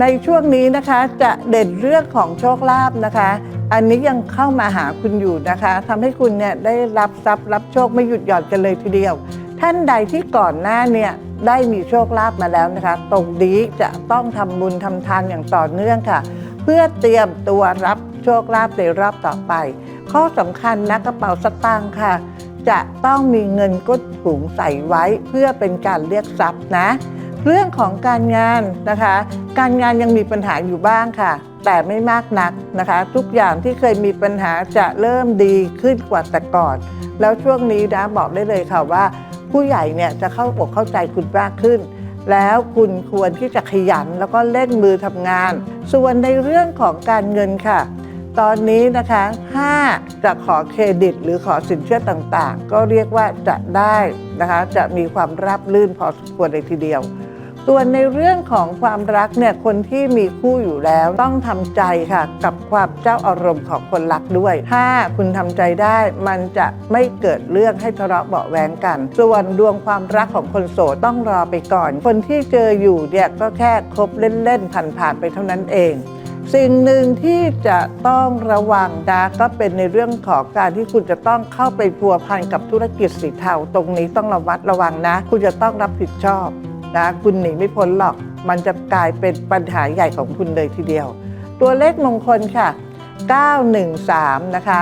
ในช่วงนี้นะคะจะเด่นเรื่องของโชคลาภนะคะ อันนี้ยังเข้ามาหาคุณอยู่นะคะทำให้คุณเนี่ยได้รับทรัพย์รับโชคไม่หยุดหย่อนกันเลยทีเดียว ท่านใดที่ก่อนหน้าเนี่ยได้มีโชคลาภมาแล้วนะคะ ตรงนี้จะต้องทำบุญทำทานอย่างต่อเนื่องค่ะ เพื่อเตรียมตัวรับโชคลาภในรอบต่อไป ข้อสำคัญนะกระเป๋าสตางค์ค่ะ จะต้องมีเงินก้นถุงใส่ไว้เพื่อเป็นการเรียกทรัพย์นะ เรื่องของการงานนะคะ การงานยังมีปัญหาอยู่บ้างค่ะ แต่ไม่มากนักนะคะ ทุกอย่างที่เคยมีปัญหาจะเริ่มดีขึ้นกว่าแต่ก่อน แล้วช่วงนี้นะบอกได้เลยค่ะว่า ผู้ใหญ่เนี่ยจะเข้าอกเข้าใจคุณมากขึ้น แล้วคุณควรที่จะขยันแล้วก็เล่นมือทำงาน ส่วนในเรื่องของการเงินค่ะตอนนี้นะคะถ้าจะขอเครดิตหรือขอสินเชื่อต่างๆ ก็เรียกว่าจะได้นะคะ จะมีความราบรื่นพอสมควรเลยทีเดียว ส่วนในเรื่องของความรักเนี่ยคนที่มีคู่อยู่แล้วต้องทำใจค่ะ กับความเจ้าอารมณ์ของคนรักด้วย ถ้าคุณทำใจได้มันจะไม่เกิดเรื่องให้ทะเลาะเบาแวงกัน ส่วนดวงความรักของคนโสดต้องรอไปก่อน คนที่เจออยู่เนี่ยก็แค่คบเล่นๆผ่านๆไปเท่านั้นเองสิ่งหนึ่งที่จะต้องระวังนะก็เป็นในเรื่องของการที่คุณจะต้องเข้าไปพัวพันกับธุรกิจสีเทาตรงนี้ต้องระมัดระวังนะ คุณจะต้องรับผิดชอบ นะคุณหนีไม่พ้นหรอก มันจะกลายเป็นปัญหาใหญ่ของคุณเลยทีเดียว ตัวเลขมงคลค่ะ 913 นะคะ